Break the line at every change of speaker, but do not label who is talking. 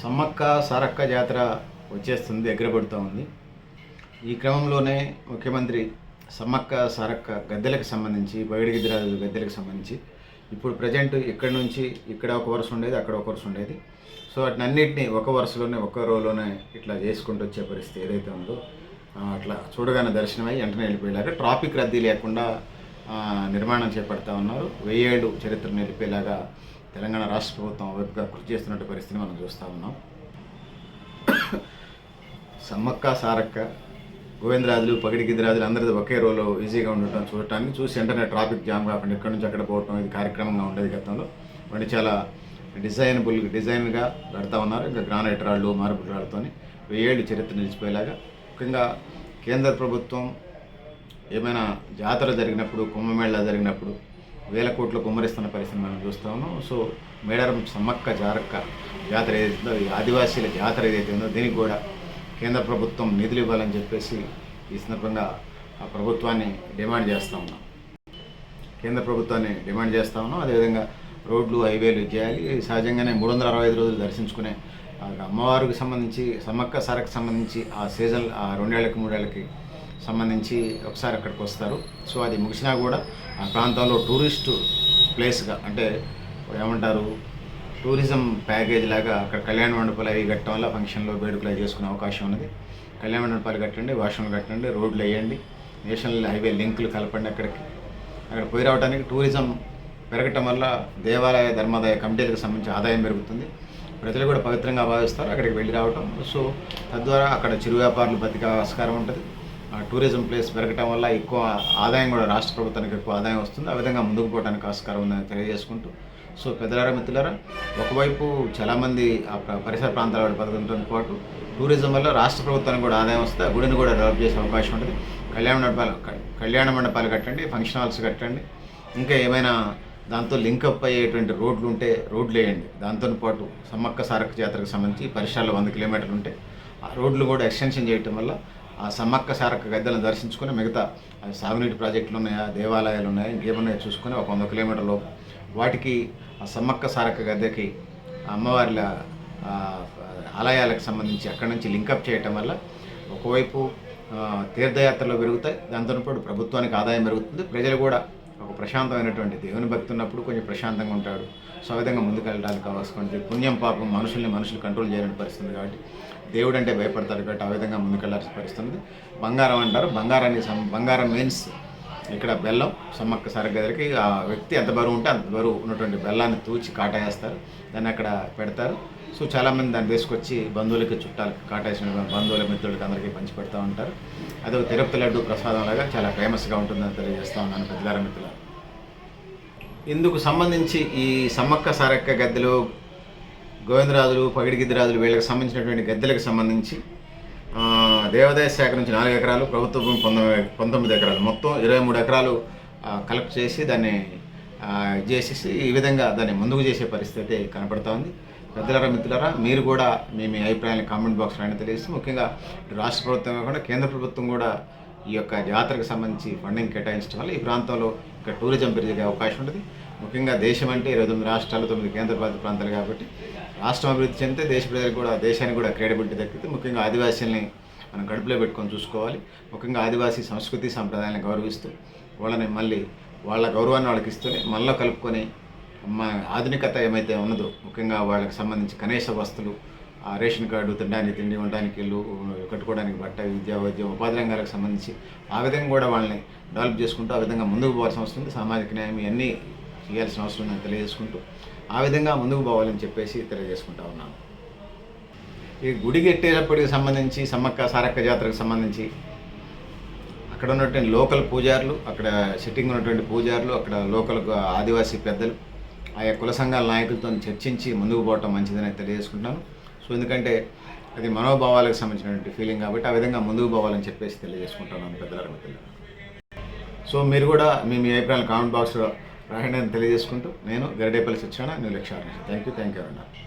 సమ్మక్క సారక్క జాతర వచ్చేస్తుంది దగ్గర పడుతూ ఉంది. ఈ క్రమంలోనే ముఖ్యమంత్రి సమ్మక్క సారక్క గద్దెలకు సంబంధించి బయడిగిద్దిరాజు గద్దెలకు సంబంధించి ఇప్పుడు ప్రజెంట్ ఇక్కడ నుంచి ఇక్కడ ఒక వరుస ఉండేది అక్కడ ఒక వరుస ఉండేది. సో వాటినన్నింటినీ ఒక వరుసలోనే ఒక రోలోనే ఇట్లా చేసుకుంటూ వచ్చే పరిస్థితి ఏదైతే ఉందో అట్లా చూడగానే దర్శనమై వెంటనే వెళ్ళిపోయేలాగా ట్రాఫిక్ రద్దీ లేకుండా నిర్మాణం చేపడతా ఉన్నారు. వెయ్యేళ్ళు చరిత్ర నిలిపేలాగా తెలంగాణ రాష్ట్ర ప్రభుత్వం వైపుగా కృషి చేస్తున్నట్టు పరిస్థితిని మనం చూస్తూ ఉన్నాం. సమ్మక్క సారక్క గోవిందరాజులు పగిడి గిరిరాజులు అందరిది ఒకే రోజులో ఈజీగా ఉండటం చూడటానికి చూసి వెంటనే ట్రాఫిక్ జామ్ కాకుండా ఇక్కడ నుంచి అక్కడ పోవటం ఇది కార్యక్రమంగా ఉండేది గతంలో. వాటి చాలా డిజైనబుల్ డిజైన్గా పెడతా ఉన్నారు. ఇంకా గ్రానైట్ రాళ్ళు మార్బుల్ రాళ్ళతోని ఏళ్ళు చరిత్ర నిలిచిపోయేలాగా. ముఖ్యంగా కేంద్ర ప్రభుత్వం ఏమైనా జాతర జరిగినప్పుడు కుంభమేళ జరిగినప్పుడు వేల కోట్లు కుమ్మరిస్తున్న పరిస్థితి మనం చూస్తా ఉన్నాం. సో మేడారం సమ్మక్క జారక్క జాతర ఏదైతుందో ఈ ఆదివాసీల జాతర ఏదైతే ఉందో దీనికి కూడా కేంద్ర ప్రభుత్వం నిధులు ఇవ్వాలని చెప్పేసి ఈ సందర్భంగా ఆ ప్రభుత్వాన్ని డిమాండ్ చేస్తూ ఉన్నాం. కేంద్ర ప్రభుత్వాన్ని డిమాండ్ చేస్తా ఉన్నాం. అదేవిధంగా రోడ్లు హైవేలు చేయాలి సహజంగానే మూడు వందల అరవై ఐదు రోజులు దర్శించుకునే ఆ అమ్మవారికి సంబంధించి సమ్మక్క సారకు సంబంధించి ఆ సీజన్ ఆ రెండేళ్ళకి మూడేళ్ళకి సంబంధించి ఒకసారి అక్కడికి వస్తారు. సో అది ముగిసినా కూడా ఆ ప్రాంతంలో టూరిస్టు ప్లేస్గా అంటే ఏమంటారు టూరిజం ప్యాకేజ్ లాగా అక్కడ కళ్యాణ మండపాలు అవి కట్టడం వల్ల ఫంక్షన్లో వేడుకలు అవి చేసుకునే అవకాశం ఉన్నది. కళ్యాణ మండపాలు కట్టండి వాష్రూమ్లు కట్టండి రోడ్లు వేయండి నేషనల్ హైవే లింకులు కలపండి అక్కడికి. అక్కడ పోయి రావడానికి టూరిజం పెరగటం వల్ల దేవాలయ ధర్మాదాయ కమిటీలకు సంబంధించి ఆదాయం పెరుగుతుంది. ప్రజలు కూడా పవిత్రంగా భావిస్తారు అక్కడికి వెళ్ళి రావటం. సో తద్వారా అక్కడ చిరు వ్యాపారులు బతికే ఆస్కారం ఉంటుంది. టూరిజం ప్లేస్ పెరగటం వల్ల ఎక్కువ ఆదాయం కూడా రాష్ట్ర ప్రభుత్వానికి ఎక్కువ ఆదాయం వస్తుంది. ఆ విధంగా ముందుకు పోవడానికి ఆస్కారం ఉందని తెలియజేసుకుంటూ. సో పెద్దలారా మిత్రులారా ఒకవైపు చాలామంది ఆ పరిసర ప్రాంతాల వాడు పాటు టూరిజం వల్ల రాష్ట్ర ప్రభుత్వానికి కూడా ఆదాయం వస్తే ఆ గుడిని కూడా డెవలప్ చేసే అవకాశం ఉంటుంది. కళ్యాణ మండపాలు కళ్యాణ మండపాలు కట్టండి ఫంక్షన్ హాల్స్ కట్టండి. ఇంకా ఏమైనా దాంతో లింకప్ అయ్యేటువంటి రోడ్లు ఉంటే రోడ్లు వేయండి. దాంతో పాటు సమ్మక్క సారక్క జాతరకు సంబంధించి పరిసరాలు వంద కిలోమీటర్లు ఉంటే ఆ రోడ్లు కూడా ఎక్స్టెన్షన్ చేయటం వల్ల ఆ సమ్మక్క సారక్క గద్దెలను దర్శించుకొని మిగతా సాగునీటి ప్రాజెక్టులు ఉన్నాయా దేవాలయాలు ఉన్నాయా ఇంకేమున్నాయో చూసుకొని ఒక వంద కిలోమీటర్లు వాటికి ఆ సమ్మక్క సారక్క గద్దెకి అమ్మవారిల అమ్మవార్ల ఆలయాలకు సంబంధించి అక్కడి నుంచి లింకప్ చేయటం వల్ల ఒకవైపు తీర్థయాత్రలో తీర్థయాత్రలు పెరుగుతాయి దాంతోపాటు ప్రభుత్వానికి ఆదాయం పెరుగుతుంది ప్రజలు కూడా ఒక ప్రశాంతమైనటువంటి దేవుని భక్తి ఉన్నప్పుడు కొంచెం ప్రశాంతంగా ఉంటాడు. సో ఆ విధంగా ముందుకెళ్ళడానికి కావాల్సిన పుణ్యం పాపం మనుషుల్ని మనుషులు కంట్రోల్ చేయడానికి పరిస్థితుంది కాబట్టి దేవుడు అంటే భయపడతారు కాబట్టి ఆ విధంగా ముందుకెళ్ళాల్సిన పరిస్థితుంది. బంగారం అంటారు. బంగారాన్ని సం- బంగారం మీన్స్ ఇక్కడ బెల్లం సమ్మక్క సరగదికి ఆ వ్యక్తి ఎంత బరువు ఉంటే అంత బరువు ఉన్నటువంటి బెల్లాన్ని తూచి కాటేస్తారు. దాన్ని అక్కడ పెడతారు. సో చాలామంది దాన్ని తీసుకొచ్చి బంధువులకి చుట్టాలకి కాటేసిన బంధువుల మిత్రులకి అందరికీ పంచి పెడతా ఉంటారు. అది తిరుపతి లడ్డు ప్రసాదం లాగా చాలా ఫేమస్గా ఉంటుందని తెలియజేస్తా ఉన్నాను పెద్దలార మిత్రులు ఇందుకు సంబంధించి ఈ సమ్మక్క సారక్క గద్దెలు గోవిందరాజులు పగిడిగిద్దిరాజులు వీళ్ళకి సంబంధించినటువంటి గద్దెలకు సంబంధించి ఆ, దేవాదాయ శాఖ నుంచి నాలుగు ఎకరాలు ప్రభుత్వ భూమి పంతొమ్మిది పంతొమ్మిది ఎకరాలు. మొత్తం ఇరవై మూడు ఎకరాలు కలెక్ట్ చేసి దాన్ని ఇది చేసేసి ఈ విధంగా దాన్ని ముందుకు చేసే పరిస్థితి అయితే కనపడతా ఉంది. పెద్దలారా మిత్రులారా మీరు కూడా మీ మీ అభిప్రాయాన్ని కామెంట్ బాక్స్లో అయినా తెలియజేసి ముఖ్యంగా రాష్ట్ర ప్రభుత్వం కాకుండా కేంద్ర ప్రభుత్వం కూడా ఈ యొక్క జాతరకు సంబంధించి ఫండింగ్ కేటాయించడం వల్ల ఈ ప్రాంతంలో ఇక్కడ టూరిజం పెరిగే అవకాశం ఉంటుంది. ముఖ్యంగా దేశం అంటే ఇరవై తొమ్మిది రాష్ట్రాలు తొమ్మిది కేంద్రపాలిత ప్రాంతాలు కాబట్టి రాష్ట్రం అభివృద్ధి చెందితే దేశ ప్రజలకు కూడా దేశానికి కూడా క్రెడిబిలిటీ దక్కితే ముఖ్యంగా ఆదివాసీల్ని మనం కడుపులో పెట్టుకొని చూసుకోవాలి. ముఖ్యంగా ఆదివాసీ సంస్కృతి సాంప్రదాయాలను గౌరవిస్తూ వాళ్ళని మళ్ళీ వాళ్ళ గౌరవాన్ని వాళ్ళకి ఇస్తూనే మళ్ళీ కలుపుకొని మా ఆధునికత ఏమైతే ఉన్నదో ముఖ్యంగా వాళ్ళకి సంబంధించి కనీస వస్తువులు ఆ రేషన్ కార్డు తినడానికి తిండి ఉండడానికి ఇల్లు కట్టుకోవడానికి బట్ట విద్యా వైద్యం ఉపాధి రంగాలకు సంబంధించి ఆ విధంగా కూడా వాళ్ళని డెవలప్ చేసుకుంటూ ఆ విధంగా ముందుకు పోవాల్సిన అవసరం ఉంది. సామాజిక న్యాయం ఇవన్నీ చేయాల్సిన అవసరం ఉందని తెలియజేసుకుంటూ ఆ విధంగా ముందుకు పోవాలని చెప్పేసి తెలియజేసుకుంటా ఉన్నాను. ఈ గుడి కట్టేటప్పటికి సంబంధించి సమ్మక్క సారక్క జాతరకు సంబంధించి అక్కడ ఉన్నటువంటి లోకల్ పూజారులు అక్కడ సిట్టింగ్ ఉన్నటువంటి పూజారులు అక్కడ లోకల్ ఆదివాసీ పెద్దలు ఆయా కుల సంఘాల నాయకులతో చర్చించి ముందుకు పోవటం మంచిదని తెలియజేసుకుంటాను సో ఎందుకంటే అది మనోభావాలకు సంబంధించినటువంటి ఫీలింగ్ కాబట్టి ఆ విధంగా ముందుకు పోవాలని చెప్పేసి తెలియజేసుకుంటాను పెద్దల మిత్రులు సో మీరు కూడా మీ మీ అభిప్రాయాలు కామెంట్ బాక్స్లో రాయండి అని తెలియజేసుకుంటూ నేను గరిడేపల్లి సత్యనారాయణ నేను లక్ష్యాన్ని థ్యాంక్ యూ థ్యాంక్ యూ అన్న